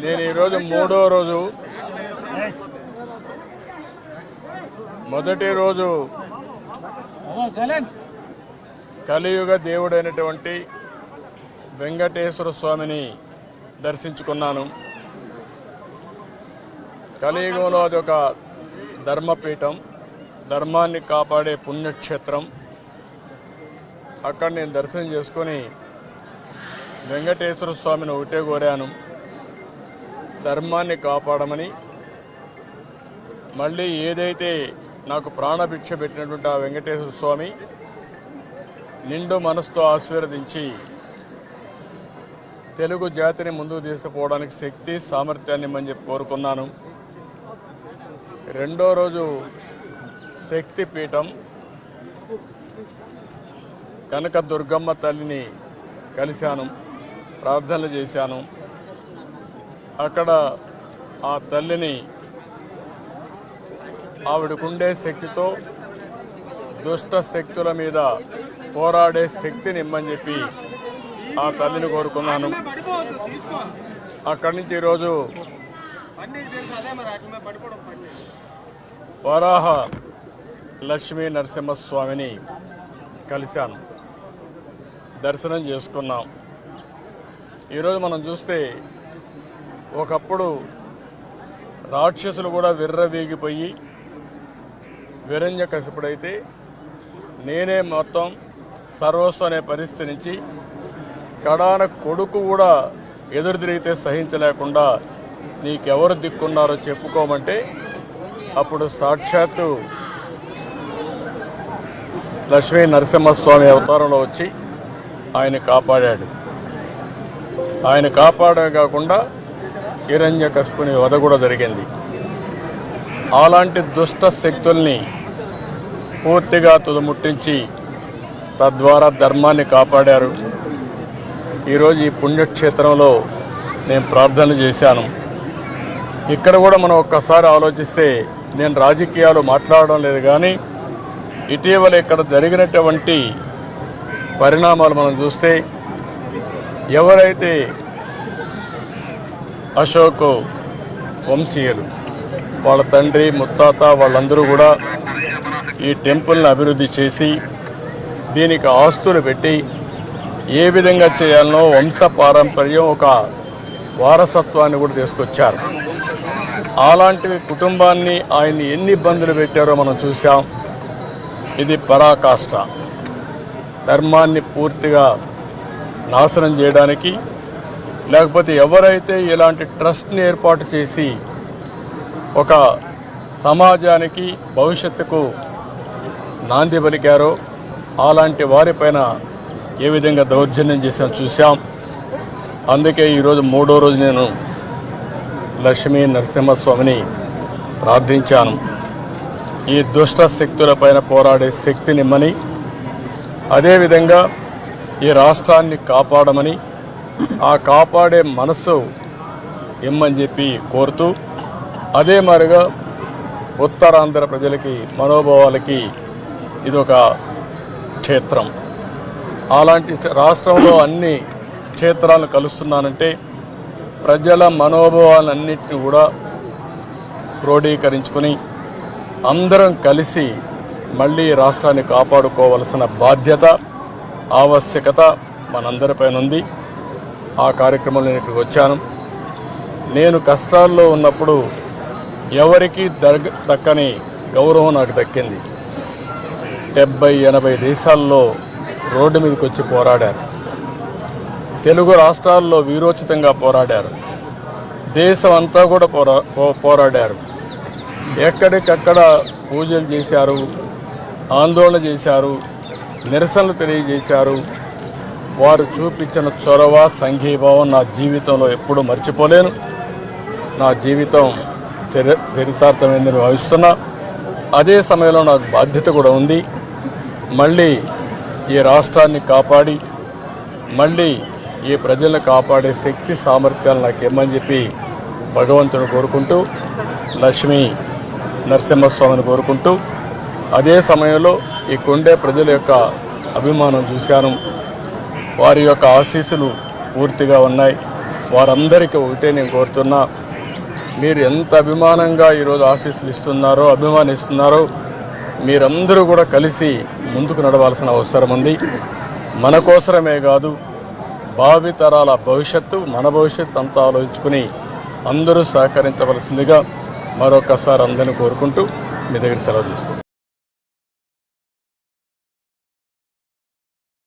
నేను ఈరోజు మూడో రోజు మొదటి రోజు కలియుగ దేవుడైనటువంటి వెంకటేశ్వర స్వామిని దర్శించుకున్నాను. కలియుగంలో అది ఒక ధర్మపీఠం ధర్మాన్ని కాపాడే పుణ్యక్షేత్రం. అక్కడ నేను దర్శనం చేసుకొని వెంకటేశ్వర స్వామిని ఒకటే కోరాను. ధర్మాన్ని కాపాడమని మళ్ళీ ఏదైతే నాకు ప్రాణభిక్ష పెట్టినటువంటి ఆ వెంకటేశ్వర స్వామి నిండు మనసుతో ఆశీర్వదించి తెలుగు జాతిని ముందుకు తీసుకుపోవడానికి శక్తి సామర్థ్యాన్ని ఇమ్మని చెప్పి కోరుకున్నాను. రెండో రోజు శక్తి పీఠం కనక దుర్గమ్మ తల్లిని కలిశాను ప్రార్థనలు చేశాను. అక్కడ ఆ తల్లిని ఆవిడకుండే శక్తితో దుష్ట శక్తుల మీద పోరాడే శక్తిని ఇమ్మని చెప్పి ఆ తల్లిని కోరుకున్నాను. అక్కడి నుంచి ఈరోజు వరాహ లక్ష్మీ నరసింహస్వామిని కలిశాను. దర్శనం చేసుకున్నాం. ఈరోజు మనం చూస్తే ఒకప్పుడు రాక్షసులు కూడా విర్రవీగిపోయి విరంజ కసిపుడైతే నేనే మొత్తం సర్వస్వం అనే పరిస్థితి నుంచి కడాన కొడుకు కూడా ఎదురు తిరిగితే సహించలేకుండా నీకెవరు దిక్కున్నారో చెప్పుకోమంటే అప్పుడు సాక్షాత్తు లక్ష్మీ నరసింహస్వామి అవతారంలో వచ్చి ఆయన కాపాడాడు. ఆయన కాపాడమే కాకుండా హిరణ్య కష్పుని వధ కూడా జరిగింది. అలాంటి దుష్ట శక్తుల్ని పూర్తిగా తుదముట్టించి తద్వారా ధర్మాన్ని కాపాడారు. ఈరోజు ఈ పుణ్యక్షేత్రంలో నేను ప్రార్థనలు చేశాను. ఇక్కడ కూడా మనం ఒక్కసారి ఆలోచిస్తే నేను రాజకీయాలు మాట్లాడడం లేదు కానీ ఇటీవల ఇక్కడ జరిగినటువంటి పరిణామాలు మనం చూస్తే ఎవరైతే అశోక్ వంశీయులు. వాళ్ళ తండ్రి ముత్తాత వాళ్ళందరూ కూడా ఈ టెంపుల్ని అభివృద్ధి చేసి దీనికి ఆస్తులు పెట్టి ఏ విధంగా చేయాలనో వంశ పారంపర్యం ఒక వారసత్వాన్ని కూడా తీసుకొచ్చారు. అలాంటి కుటుంబాన్ని ఆయన్ని ఎన్ని ఇబ్బందులు పెట్టారో మనం చూసాం ఇది పరాకాష్ట. ధర్మాన్ని పూర్తిగా నాశనం చేయడానికి లేకపోతే ఎవరైతే ఇలాంటి ట్రస్ట్ని ఏర్పాటు చేసి ఒక సమాజానికి భవిష్యత్తుకు నాంది పలికారో అలాంటి వారిపైన ఏ విధంగా దౌర్జన్యం చేసాం చూసాం అందుకే ఈరోజు మూడో రోజు నేను లక్ష్మీ నరసింహస్వామిని ప్రార్థించాను. ఈ దుష్ట శక్తులపైన పోరాడే శక్తినిమ్మని అదేవిధంగా ఈ రాష్ట్రాన్ని కాపాడమని ఆ కాపాడే మనస్సు ఇమ్మని చెప్పి కోరుతూ అదే మాదిరిగా ఉత్తరాంధ్ర ప్రజలకి మనోభావాలకి ఇది ఒక క్షేత్రం. అలాంటి రాష్ట్రంలో అన్ని క్షేత్రాలను కలుస్తున్నానంటే ప్రజల మనోభావాలన్నింటినీ కూడా క్రోడీకరించుకొని అందరం కలిసి మళ్ళీ రాష్ట్రాన్ని కాపాడుకోవలసిన బాధ్యత ఆవశ్యకత మనందరిపైన ఉంది ఆ కార్యక్రమంలో నేను ఇక్కడికి వచ్చాను. నేను కష్టాల్లో ఉన్నప్పుడు ఎవరికి దర్గ దక్కని గౌరవం నాకు దక్కింది. డెబ్బై ఎనభై దేశాల్లో రోడ్డు మీదకి వచ్చి పోరాడారు. తెలుగు రాష్ట్రాల్లో వీరోచితంగా పోరాడారు. దేశం అంతా కూడా పోరా పో- పోరాడారు. ఎక్కడికక్కడ పూజలు చేశారు ఆందోళన చేశారు నిరసనలు తెలియజేశారు. వారు చూపించిన చొరవ సంఘీభావం నా జీవితంలో ఎప్పుడూ మర్చిపోలేను. నా జీవితం చరి చరితార్థమైందని భావిస్తున్నా. అదే సమయంలో నాకు బాధ్యత కూడా ఉంది. మళ్ళీ ఈ రాష్ట్రాన్ని కాపాడి మళ్ళీ ఈ ప్రజలను కాపాడే శక్తి సామర్థ్యాలు నాకు ఇమ్మని చెప్పి భగవంతుని కోరుకుంటూ లక్ష్మి నరసింహస్వామిని కోరుకుంటూ అదే సమయంలో ఈ కొండే ప్రజల యొక్క అభిమానం చూశాను. వారి యొక్క ఆశీస్సులు పూర్తిగా ఉన్నాయి. వారందరికీ ఒకటే నేను కోరుతున్నా మీరు ఎంత అభిమానంగా ఈరోజు ఆశీస్సులు ఇస్తున్నారో అభిమానిస్తున్నారో మీరందరూ కూడా కలిసి ముందుకు నడవాల్సిన అవసరం ఉంది. మన కోసరమే కాదు భావితరాల భవిష్యత్తు మన భవిష్యత్తు అంతా ఆలోచించుకుని అందరూ సహకరించవలసిందిగా మరొకసారి అందరిని కోరుకుంటూ మీ దగ్గర సెలవు తీసుకుంటాం